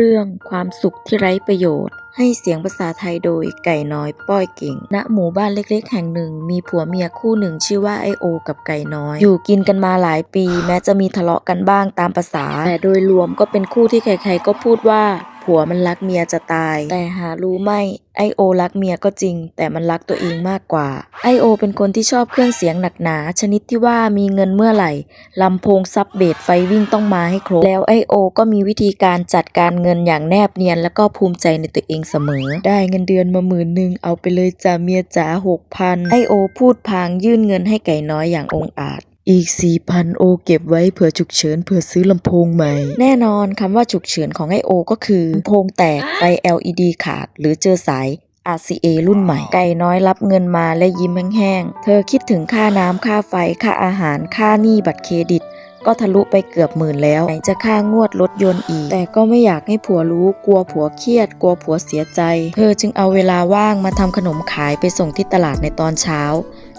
เรื่องความสุขที่ไร้ประโยชน์ ให้เสียงภาษาไทยโดยไก่น้อยป้อยเก่ง ณ หมู่บ้านเล็กๆ แห่งหนึ่ง มีผัวเมียคู่หนึ่งชื่อว่าไอโอ กับไก่น้อย อยู่กินกันมาหลายปี แม้จะมีทะเลาะกันบ้างตามภาษา แต่โดยรวมก็เป็นคู่ที่ใครๆก็พูดว่า ผัวมันรักเมียจะตาย แต่หารู้ไหมไอโอรักเมียก็จริง แต่มันรักตัวเองมากกว่า ไอโอเป็นคนที่ชอบเครื่องเสียงหนักหนา ชนิดที่ว่ามีเงินเมื่อไหร่ลำโพงซับเบสไฟวิ่งต้องมาให้ครบ แล้วไอโอก็มีวิธีการจัดการเงินอย่างแนบเนียน แล้วก็ภูมิใจในตัวเองเสมอ ได้เงินเดือนมาหมื่นหนึ่งเอาไปเลยจ้าเมียจ๋าหกพันไอโอพูดพางยื่นเงินให้ไก่น้อยอย่างองอาจ อีก4,000โอเก็บไว้เผื่อฉุกเฉินเผื่อซื้อลำโพงใหม่ แน่นอนคำว่าฉุกเฉินของไอโอก็คือลำโพงแตกไฟ LED ขาด หรือเจอสาย RCA รุ่นใหม่ ไก่น้อยรับเงินมาและยิ้มแห้งๆ เธอคิดถึงค่าน้ำค่าไฟ ค่าอาหาร ค่าหนี้บัตรเครดิต ก็ทะลุไปเกือบหมื่นแล้วไหนจะค่างวดรถยนต์อีก แต่ก็ไม่อยากให้ผัวรู้กลัวผัวเครียด กลัวผัวเสียใจ เธอจึงเอาเวลาว่างมาทำขนมขายไปส่งที่ตลาดในตอนเช้า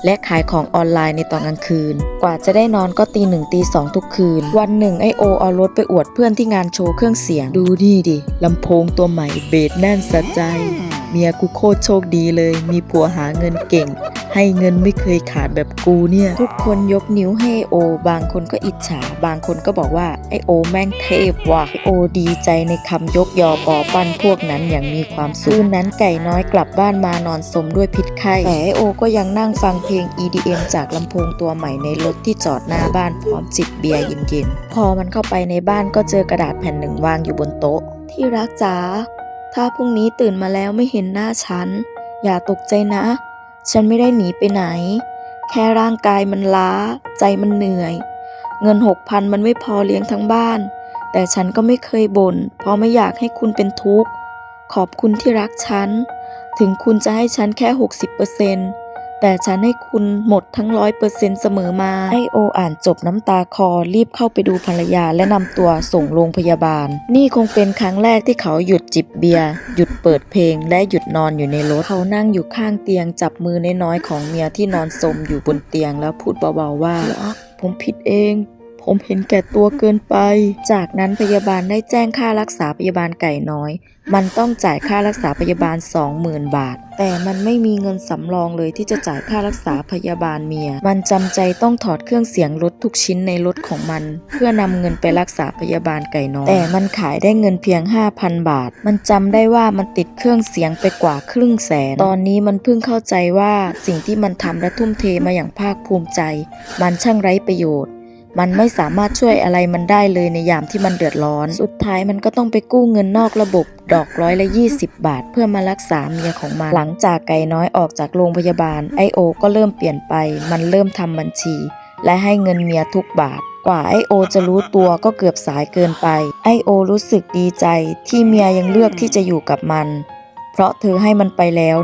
และขายของออนไลน์ในตอนกลางคืน กว่าจะได้นอนก็ตีหนึ่งตีสองทุกคืน วันหนึ่งไอโอเอารถไปอวดเพื่อนที่งานโชว์เครื่องเสียง ดูดีดิลำโพงตัวใหม่เบสแน่นสะใจ เมียกูโคตรโชคดีเลย มีผัวหาเงินเก่ง ให้เงินไม่เคยขาดแบบกูเนี่ย ทุกคนยกนิ้วให้โอ บางคนก็อิจฉา บางคนก็บอกว่า ไอโอแม่งเทพว่ะไอโอดีใจในคำยกยอปอปั้นพวกนั้นอย่างมีความสุขคืนนั้นไก่น้อยกลับบ้านมานอนสมด้วยพิษไข้แต่ไอโอก็ยังนั่งฟังเพลง EDM จากลำโพงตัวใหม่ในรถที่จอดหน้าบ้านพร้อมจิบเบียร์เย็นๆพอมันเข้าไปในบ้านก็เจอกระดาษแผ่นหนึ่งวางอยู่บนโต๊ะ ที่รักจ๋า ถ้าพรุ่งนี้ตื่นมาแล้วไม่เห็นหน้าฉัน อย่าตกใจนะ ฉันไม่ได้หนีไปไหน แค่ร่างกายมันล้า ใจมันเหนื่อย เงินหกพันมันไม่พอเลี้ยงทั้งบ้าน แต่ฉันก็ไม่เคยบน่น เพราะไม่อยากให้คุณเป็นทุกข์ ขอบคุณที่รักฉัน ถึงคุณจะให้ฉันแค่ 60% แต่ฉันให้คุณหมดทั้งร้อยเปอร์เซ็นต์เสมอมา ไอโออ่านจบน้ำตาคอรีบเข้าไปดูภรรยาและนำตัวส่งโรงพยาบาล นี่คงเป็นครั้งแรกที่เขาหยุดจิบเบียร์ หยุดเปิดเพลง และหยุดนอนอยู่ในรถ เขานั่งอยู่ข้างเตียงจับมือน้อยๆของเมียที่นอนสมอยู่บนเตียงแล้วพูดเบาๆว่า ผมผิดเอง ผมเห็นแก่ตัวเกินไป จากนั้นพยาบาลได้แจ้งค่ารักษาพยาบาลไก่น้อย มันต้องจ่ายค่ารักษาพยาบาล 20,000 บาท แต่มันไม่มีเงินสำรองเลยที่จะจ่ายค่ารักษาพยาบาลเมีย มันจำใจต้องถอดเครื่องเสียงรถทุกชิ้นในรถของมัน เพื่อนำเงินไปรักษาพยาบาลไก่น้อย แต่มันขายได้เงินเพียง 5,000 บาท มันจำได้ว่ามันติดเครื่องเสียงไปกว่าครึ่งแสน ตอนนี้มันเพิ่งเข้าใจว่าสิ่งที่มันทำและทุ่มเทมาอย่างภาคภูมิใจ มันช่างไร้ประโยชน์ มันไม่สามารถช่วยอะไรมันได้เลยในยามที่มันเดือดร้อน สุดท้ายมันก็ต้องไปกู้เงินนอกระบบ ดอกร้อยละ 20 บาท เพื่อมารักษาเมียของมัน หลังจากไก่น้อยออกจากโรงพยาบาลไอโอ ก็เริ่มเปลี่ยนไป มันเริ่มทำบัญชี และให้เงินเมียทุกบาทกว่าไอโอจะรู้ตัวก็เกือบสายเกินไป ไอโอรู้สึกดีใจที่เมียยังเลือกที่จะอยู่กับมัน เพราะเธอให้มันไปแล้ว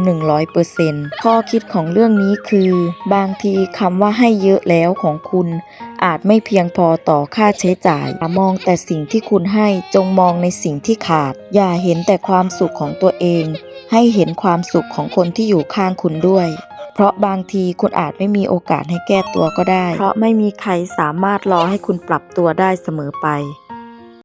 100%ข้อคิดของเรื่องนี้คือ บางทีคำว่าให้เยอะแล้วของคุณ อาจไม่เพียงพอต่อค่าใช้จ่ายมองแต่สิ่งที่คุณให้จงมองในสิ่งที่ขาด อย่าเห็นแต่ความสุขของตัวเอง ให้เห็นความสุขของคนที่อยู่ข้างคุณด้วยเพราะบางทีคุณอาจไม่มีโอกาสให้แก้ตัวก็ได้ เพราะไม่มีใครสามารถรอให้คุณปรับตัวได้เสมอไป